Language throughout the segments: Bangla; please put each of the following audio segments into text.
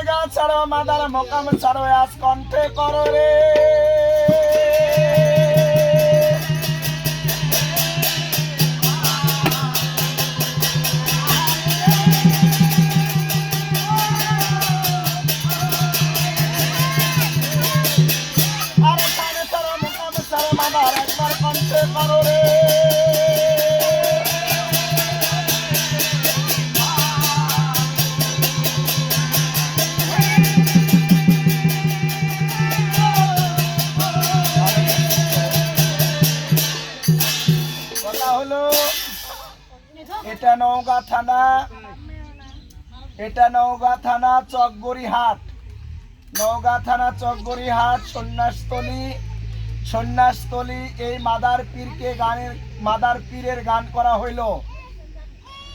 দরগা ছাড়ো মাদার মোকাম ছাড়ো আজ কণ্ঠে করো রে। এটা নওগাঁ থানা। এটা নওগাঁ থানা চকগড়ি হাট নওগাঁ থানা চকগড়ি হাট সন্ন্যাসতলী। সন্ন্যাসতলী এই মাদার পীরকে গানের মাদার পীরের গান করা হইল।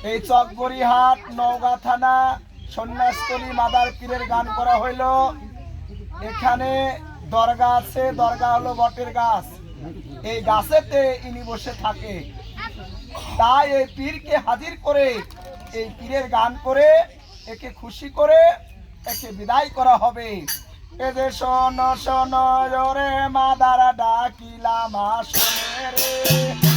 এই চকগড়ি হাট নওগাঁ থানা, সন্ন্যাসতলী মাদার পীরের গান করা হইল। এখানে দরগা আছে, দরগা হলো বটের গাছ। এই গাছেতে ইনি বসে থাকে। তাই এই পীরকে হাজির করে, এই পীরের গান করে, একে খুশি করে, একে বিদায় করা হবে। এদের শোনো শোনো রে মাদারা ডাকিলাম আসনে রে।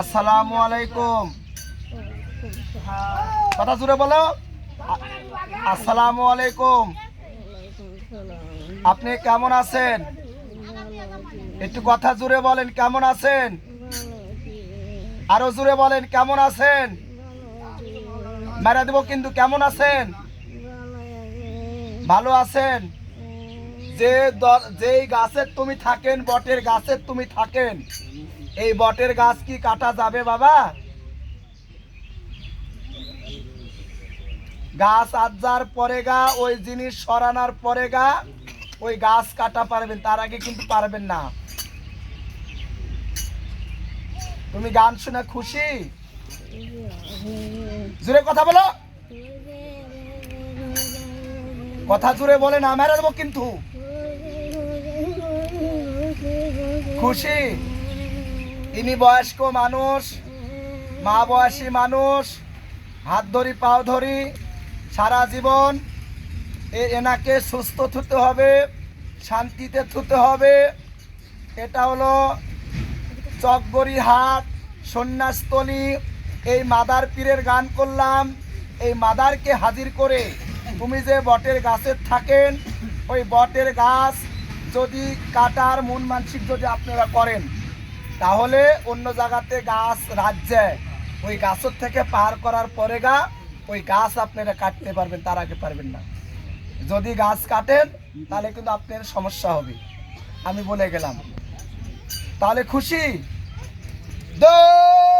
আসসালামু আলাইকুম। কথা জুড়ে বলো। আসসালামু আলাইকুম। আপনি কেমন আছেন? একটু কথা জুড়ে বলেন, কেমন আছেন? আরও জুড়ে বলেন, কেমন আছেন? মেরা দেব কিন্তু, কেমন আছেন? ভালো আছেন? যে যেই গাছের তুমি থাকেন, বটের গাছের তুমি থাকেন। এই বটের গাছ কি কাটা যাবে বাবা? গাছ আজার পরে গা, ওই জিনিস সরানোর পরে গা, ওই গাছ কাটা পারবেন, তার আগে কিন্তু পারবেন না। তুমি গান শুনে খুশি? জুড়ে কথা বলো। কথা জুড়ে বলে না, মেরে দেবো কিন্তু। খুশি? ইনি বয়স্ক মানুষ, মা বয়সী মানুষ, হাত ধরি, পাও ধরি, সারা জীবন এনাকে সুস্থ থুতে হবে, শান্তিতে থুতে হবে। এটা হলো চকগড়ি হাট সন্ন্যাসতলি। এই মাদার পীরের গান করলাম। এই মাদারকে হাজির করে তুমি যে বটের গাছের থাকেন, ওই বটের গাছ যদি কাটার মন মানসিক যদি আপনারা করেন তাহলে অন্য জায়গাতে গাছ রাজ্যে ওই গাছের থেকে পার করার পরে গা, ওই গাছ আপনারা কাটতে পারবেন, তার আগে পারবেন না। যদি গাছ কাটেন, তাহলে কিন্তু আপনার সমস্যা হবে। আমি বলে গেলাম। তাহলে খুশি? দৌড়!